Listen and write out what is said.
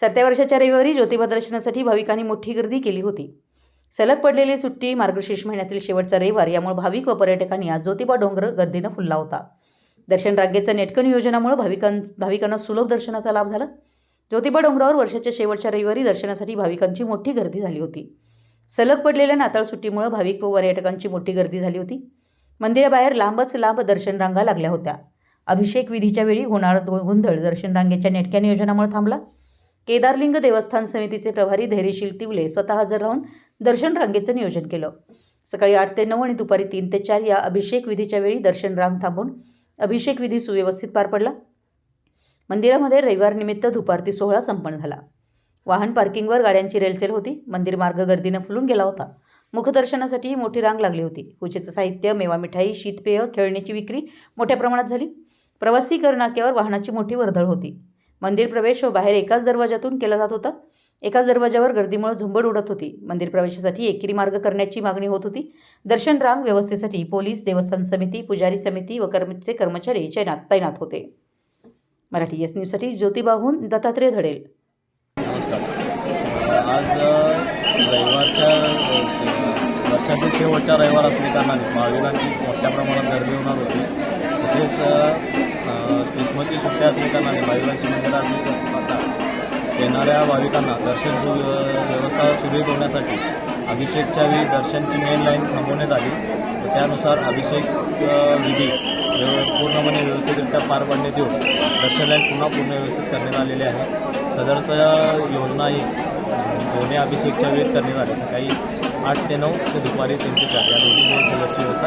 सत्या वर्षाच्या रविवारी ज्योतिबा दर्शनासाठी भाविकांनी मोठी गर्दी केली होती. सलग पडलेली सुट्टी मार्गशीर्ष महिन्यातील शेवटचा रविवार यामुळे भाविक व पर्यटकांनी आज ज्योतिबा डोंगर गर्दीनं फुलला होता. दर्शन रांगेचं नेटकं नियोजनामुळे भाविकां भाविकांना सुलभ दर्शनाचा लाभ झाला. ज्योतिबा डोंगरावर वर्षाच्या शेवटच्या रविवारी दर्शनासाठी भाविकांची मोठी गर्दी झाली होती. सलग पडलेल्या नाताळ सुट्टीमुळे भाविक व पर्यटकांची मोठी गर्दी झाली होती. मंदिराबाहेर लांबच लांब दर्शन रांगा लागल्या होत्या. अभिषेक विधीच्या वेळी होणारा दो- गोंधळ दर्शन रांगेच्या नेटक्या नियोजनामुळे थांबला. केदारलिंग देवस्थान समितीचे प्रभारी धैर्यशील तिवले स्वतः हजर राहून दर्शन रांगेचं नियोजन केलं. सकाळी आठ ते नऊ आणि दुपारी तीन ते चार या अभिषेक विधीच्या वेळी दर्शन रांग थांबून अभिषेक विधी सुव्यवस्थित पार पडला. मंदिरामध्ये रविवारनिमित्त दुपारती सोहळा संपन्न झाला. वाहन पार्किंगवर गाड्यांची रेलचेल होती. मंदिर मार्ग गर्दीनं फुलून गेला होता. मुखदर्शनासाठीही मोठी रांग लागली होती. पूजेचं साहित्य मेवा मिठाई शीतपेय खेळण्याची विक्री मोठ्या प्रमाणात झाली. प्रवासी कर नाक्यावर वाहनाची मोठी वर्दळ होती. मंदिर प्रवेश व बाहेर एकाच दरवाजातून केला जात होता. एकाच दरवाजावर गर्दीमुळे झुंबड उडत होती. मंदिर प्रवेशासाठी एकेरी मार्ग करण्याची मागणी होत होती. दर्शन रांग व्यवस्थेसाठी पोलीस देवस्थान समिती पुजारी समिती व कर्मचे कर्मचारी चैनात तैनात होते. मराठी एस न्यूजसाठी ज्योतिबाहून दत्तात्रेय धडेल. नमस्कार. आज रविवारच्या वर्षातील शेवटचा रविवार असल्याकारणाने भाविकांची मोठ्या प्रमाणात गर्दी होणार होती. तसेच अ, अ, सुट्टी असल्याकारणाने भाविकांची मंदिरं असली आता येणाऱ्या भाविकांना दर्शन सु व्यवस्था सुरू करण्यासाठी अभिषेकच्या वेळी दर्शनची मेन लाईन थांबवण्यात आली. त्यानुसार अभिषेक विधी पूर्णपणे व्यवस्थितरित्या पार पाडण्यात येऊन दर्शन लाईन पुन्हा पूर्ण व्यवस्थित करण्यात आलेली आहे. सदरचं योजना ही दोन्ही अभिषेकच्या वेळेत करण्यात आली. सकाळी आठ ते नऊ ते दुपारी तीन ते चार या दोन्ही सदरची व्यवस्था